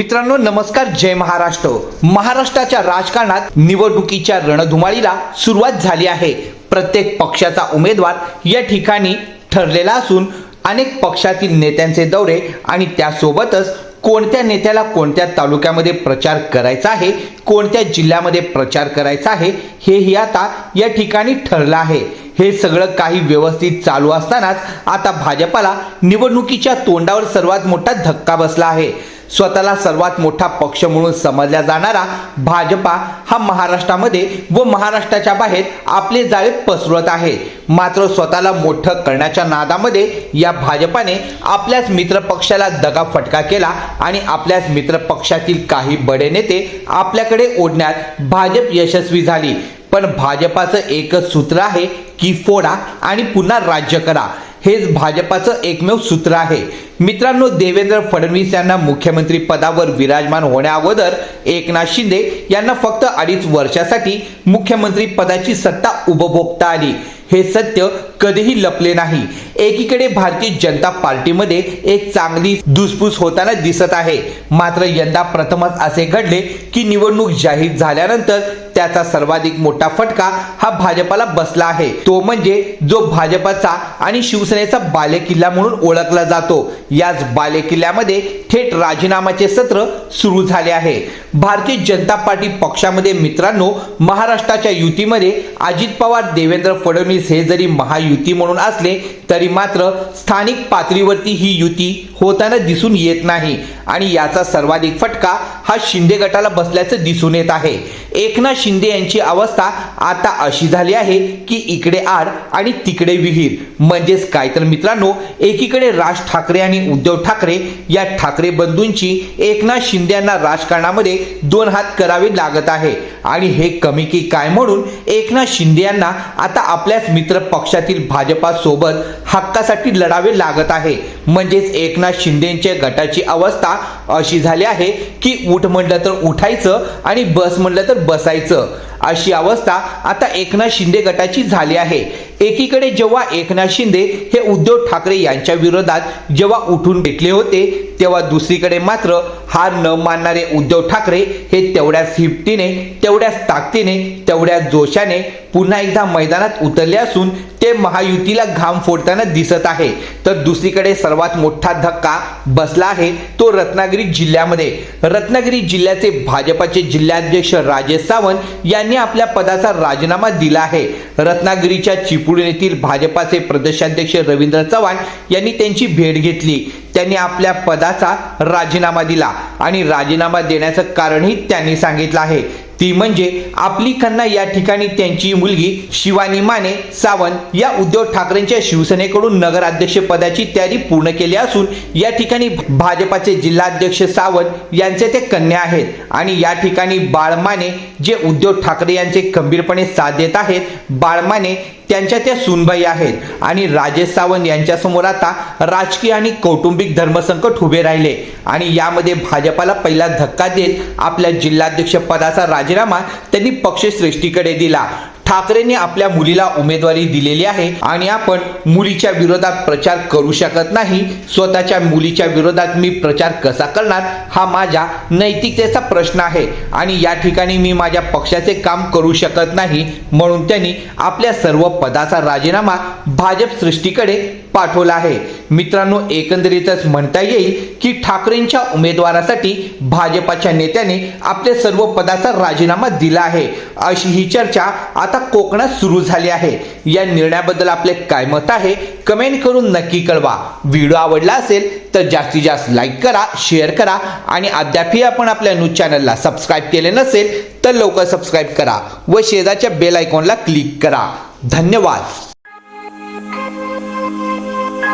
मित्रांनो नमस्कार जय महाराष्ट्र. महाराष्ट्राच्या राजकारणात निवडणुकीच्या रणधुमाळीला सुरुवात झाली आहे. प्रत्येक पक्षाचा उमेदवार या ठिकाणी ठरलेला असून अनेक पक्षातील नेत्यांचे दौरे आणि त्यासोबतच कोणत्या नेत्याला कोणत्या तालुक्यामध्ये प्रचार करायचा आहे कोणत्या जिल्ह्यामध्ये प्रचार करायचा आहे हेही आता या ठिकाणी ठरलं आहे. हे सगळं काही व्यवस्थित चालू असतानाच आता भाजपाला निवडणुकीच्या तोंडावर सर्वात मोठा धक्का बसला आहे. स्वतःला सर्वात मोठा पक्ष म्हणून समजला जाणारा भाजपा हा महाराष्ट्रामध्ये व महाराष्ट्राच्या बाहेर आपले जाळे पसरवत आहे. मात्र स्वतःला मोठं करण्याच्या नादामध्ये या भाजपाने आपल्याच मित्रपक्षाला दगा फटका केला आणि आपल्याच मित्रपक्षातील काही बडे नेते आपल्याकडे ओढण्यात भाजप यशस्वी झाली. पण भाजपाचं एकच सूत्र आहे की फोडा आणि पुन्हा राज्य करा. हेच भाजपाचं एकमेव सूत्र आहे. मित्रांनो देवेंद्र फडणवीस यांना मुख्यमंत्री पदावर विराजमान होण्याअगोदर एकनाथ शिंदे यांना फक्त अडीच वर्षासाठी मुख्यमंत्री पदाची सत्ता उपभोगता आली. हे सत्य कधीही लपले नाही. एकीकडे भारतीय जनता पार्टीमध्ये एक चांगली धुसफूस होताना दिसत आहे. मात्र यंदा प्रथमच असे घडले की निवडणूक जाहीर झाल्यानंतर त्याचा सर्वाधिक मोठा फटका हा भाजपाला बसला आहे. तो म्हणजे जो भाजपाचा आणि शिवसेनेचा बालेकिल्ला म्हणून ओळखला जातो. याच बालेकिल्ल्यामध्ये थेट राजीनामाचे सत्र सुरू झाले आहे. भारतीय जनता पार्टी पक्षामध्ये मित्रांनो महाराष्ट्राच्या युतीमध्ये अजित पवार देवेंद्र फडणवीस हे जरी महायुती म्हणून असले तरी मात्र स्थानिक पातळीवरती ही युती होताना दिसून येत नाही. आणि याचा सर्वाधिक फटका हा शिंदे गटाला बसल्याचं दिसून येत आहे. एकनाथ शिंदे यांची अवस्था आता अशी झाली आहे की इकडे आड आणि तिकडे विहीर. म्हणजेच काय तर मित्रांनो एकीकडे राज ठाकरे आणि उद्धव ठाकरे या ठाकरे बंधूंची एकनाथ शिंदे यांना राजकारणामध्ये दोन हात करावे लागत आहे. आणि हे कमी की काय म्हणून एकनाथ शिंदे यांना आता आपल्याच मित्र पक्षातील भाजपा सोबत हक्कासाठी लढावे लागत आहे. म्हणजेच एकनाथ शिंदेच्या गटाची अवस्था अशी झाली आहे की उठ म्हटलं तर उठायचं आणि बस म्हटलं तर बसायचं. factor अशी अवस्था आता एकनाथ शिंदे गटाची झाली आहे. एकीकडे जेव्हा एकनाथ शिंदे हे उद्धव ठाकरे यांच्या विरोधात जेव्हा उठून भेटले होते तेव्हा दुसरीकडे मात्र हार न मानणारे उद्धव ठाकरे हे तेवढ्याच हिपटीने तेवढ्याच ताकदीने तेवढ्याच जोशाने पुन्हा एकदा मैदानात उतरले असून ते महायुतीला घाम फोडताना दिसत आहे. तर दुसरीकडे सर्वात मोठा धक्का बसला आहे तो रत्नागिरी जिल्ह्यामध्ये. रत्नागिरी जिल्ह्याचे भाजपाचे जिल्हाध्यक्ष राजेश सावंत यांनी आपल्या पदाचा राजीनामा दिला आहे. रत्नागिरीच्या चिपळूण येथील भाजपाचे प्रदेशाध्यक्ष रवींद्र चव्हाण यांनी त्यांची भेट घेतली. त्यांनी आपल्या पदाचा राजीनामा दिला आणि राजीनामा देण्याचं कारणही त्यांनी सांगितलं आहे. ती म्हणजे आपली खन्ना या ठिकाणी त्यांची मुलगी शिवानी माने सावंत या उद्धव ठाकरेंच्या शिवसेनेकडून नगराध्यक्ष पदाची तयारी पूर्ण केली असून या ठिकाणी भाजपाचे जिल्हाध्यक्ष सावंत यांचे ते कन्या आहेत. आणि या ठिकाणी बाळमाने जे उद्धव ठाकरे यांचे खंबीरपणे साथ देत आहेत बाळमाने त्यांच्या त्या सुनबाई आहेत. आणि राजेश सावंत यांच्यासमोर आता राजकीय आणि कौटुंबिक धर्मसंकट उभे राहिले. आणि यामध्ये भाजपाला पहिला धक्का देत आपल्या जिल्हाध्यक्ष पदाचा राजीनामा त्यांनी पक्षश्रेष्ठीकडे दिला. ठाकरेंनी आपल्या मुलीला उमेदवारी दिलेली आहे आणि आपण मुलीच्या विरोधात प्रचार करू शकत नाही. स्वतःच्या मुलीच्या विरोधात मी प्रचार कसा करणार? हा माझ्या नैतिकतेचा प्रश्न आहे आणि या ठिकाणी मी माझ्या पक्षाचे काम करू शकत नाही. म्हणून त्यांनी आपल्या सर्व पदाचा राजीनामा भाजप सृष्टीकडे पाठवला आहे. मित्रांनो एकंदरीतच म्हणता येईल की ठाकरेंच्या उमेदवारासाठी भाजपाच्या नेत्याने आपल्या सर्व पदाचा राजीनामा दिला आहे. अशी ही चर्चा आता कोकणात सुरू झाली आहे. या निर्णयाबद्दल आपले काय मत आहे कमेंट करून नक्की कळवा. व्हिडिओ आवडला असेल तर जास्तीत जास्त लाईक करा शेअर करा आणि अद्यापही आपण आपल्या न्यूज चॅनलला सबस्क्राईब केले नसेल तर लवकर सबस्क्राईब करा व शेजारच्या बेल आयकॉनला क्लिक करा. धन्यवाद.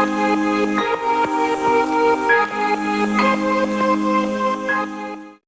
Thank you.